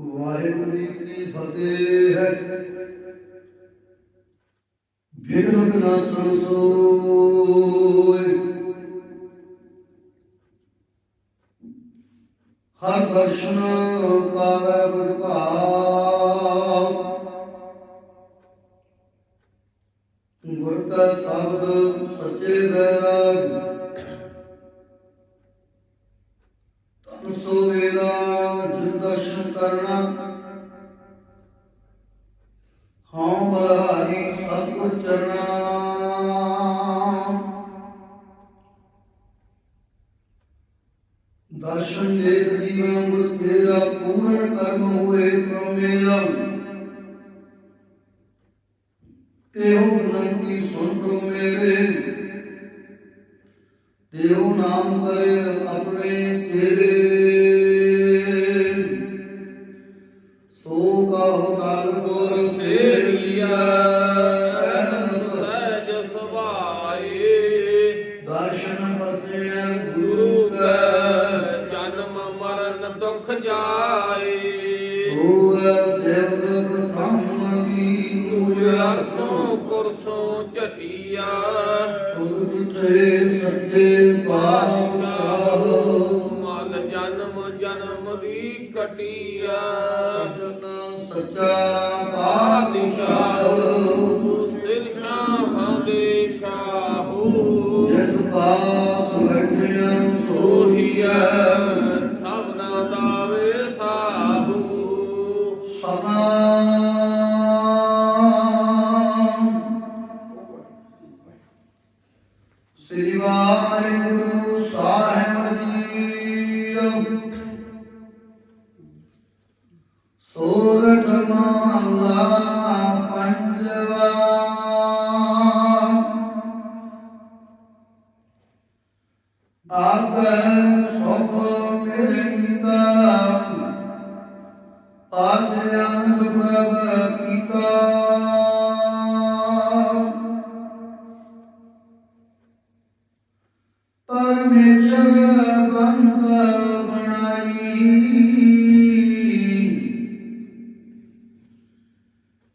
ਵਾਹਿਗੁਰੂ ਜੀ ਕੀ ਫਤਿਹ ਹੈ। ਵਿਗਨ ਵਿਨਾਸ਼ਨ ਸੋਇ ਹਰ ਦਰਸ਼ਨ ਪਾਵੈ ਬੁਝਾਵ ਗੁਰ ਕਾ ਸ਼ਬਦ ਸੱਚੇ ਬੈਰਾਗ ਹਉ ਬਲਹਾਰੀ ਸਤਿਗੁਰ ਚਰਨਾ। ਦਰਸ਼ਨ ਦੇਖ ਜੀਵਾਂ ਗੁਰ ਤੇਰਾ ਪੂਰਨ ਕਰਮ ਹੋਏ ਪ੍ਰਮੇਯ ਇਹੋ ਬੇਨਤੀ ਸੁਣ ਪ੍ਰੋ ਮੇਰੇ। ਦੇਉ ਨਾਮ ਕਰੇ ਆਪਣੇ ਤੇਰੇ ਹੋਵੇ ਸੇਵਕ ਸੰਮਤੀ ਅਰਸੋਂ ਕੁਰਸੋਂ ਝਟਿਆ। ਮਨ ਜਨਮ ਜਨਮ ਦੀ ਕਟਿਆ ਸੱਚਾ ਪਾਤਸ਼ਾਹ। ਸਿਰਸ਼ਾਹਾਂ ਦੇ ਸ਼ਾਹੂ ਜਿਸ ਪਾਸ ਸੋਰਠ ਮਹਲਾ ਪੰਜਵਾ ਆਗੈ ਸੁਖ ਮਿਲਈਤਾ ਪਾਜ ਆਨੰਦ ਪ੍ਰਭ ਕੀਤਾ ਪਰਮੇਸ਼ਰ ਬੰਦ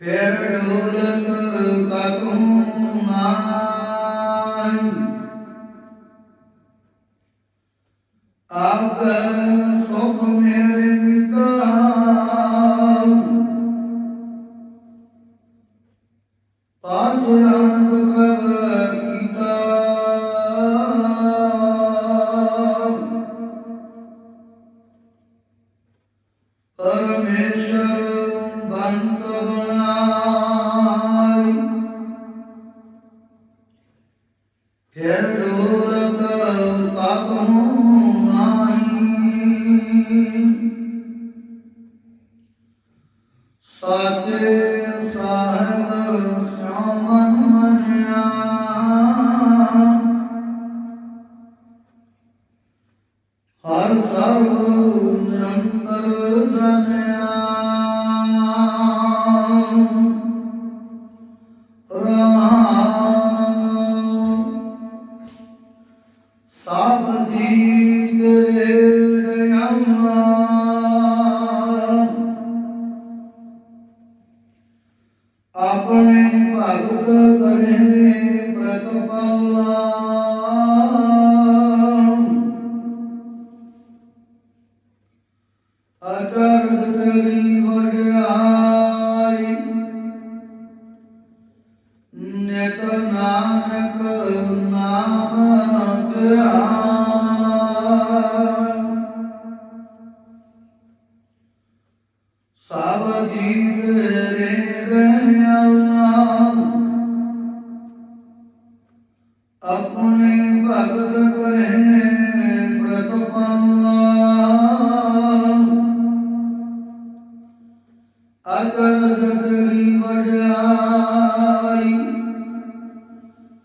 ਪੈਰ ਸਾਚੇ ਸਾਹਿਬ ਸਿਆਮਨ ਮਨਿਆ। ਹਰ ਸਰਬ ਨਿਰੰਤਰ ਜਨਿਆ ਆਪਣੇ ਭਗਤ ਕਰੇ ਪ੍ਰਤਪਾਲਾ ਅਚਰਜ ਤੇਰੀ ਵਡਿਆਈ ਆਪਣੇ ਭਗਤ ਕਰੇ ਪ੍ਰਤਪਾਲਾ ਅਕਲ ਤੇਰੀ ਵਡਿਆਈ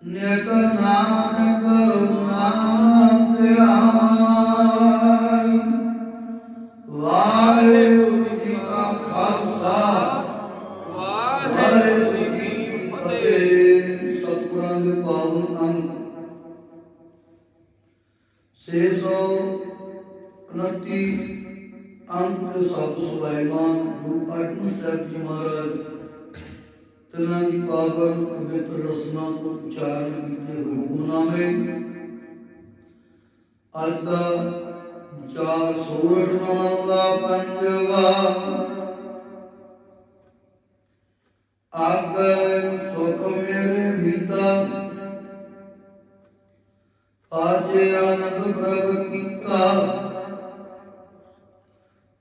ਨਿਤ ਨਾਨਕ ਨਾਮ ਧਿਆਈ ਵਾਹਿਗੁਰੂ 629 ਅੰਤ ਸਤ ਸੁਲਾਈਮਾਨ ਗੁਰੂ ਅਰਜਨ ਸਾਹਿਬ ਜੀ ਮਹਾਰਾਜ, ਤਨਾਂ ਦੀ ਪਾਵਨ ਪਵਿੱਤਰ ਰਸਨਾ ਤੋਂ ਉਚਾਰਨ ਕੀਤੇ ਹੁਕਮਨਾਮੇ ਅੱਜ ਦਾ ਵਿਚਾਰ ਸੋਰਠ ਮਹਲਾ ਪੰਜਵਾ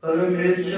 Karım el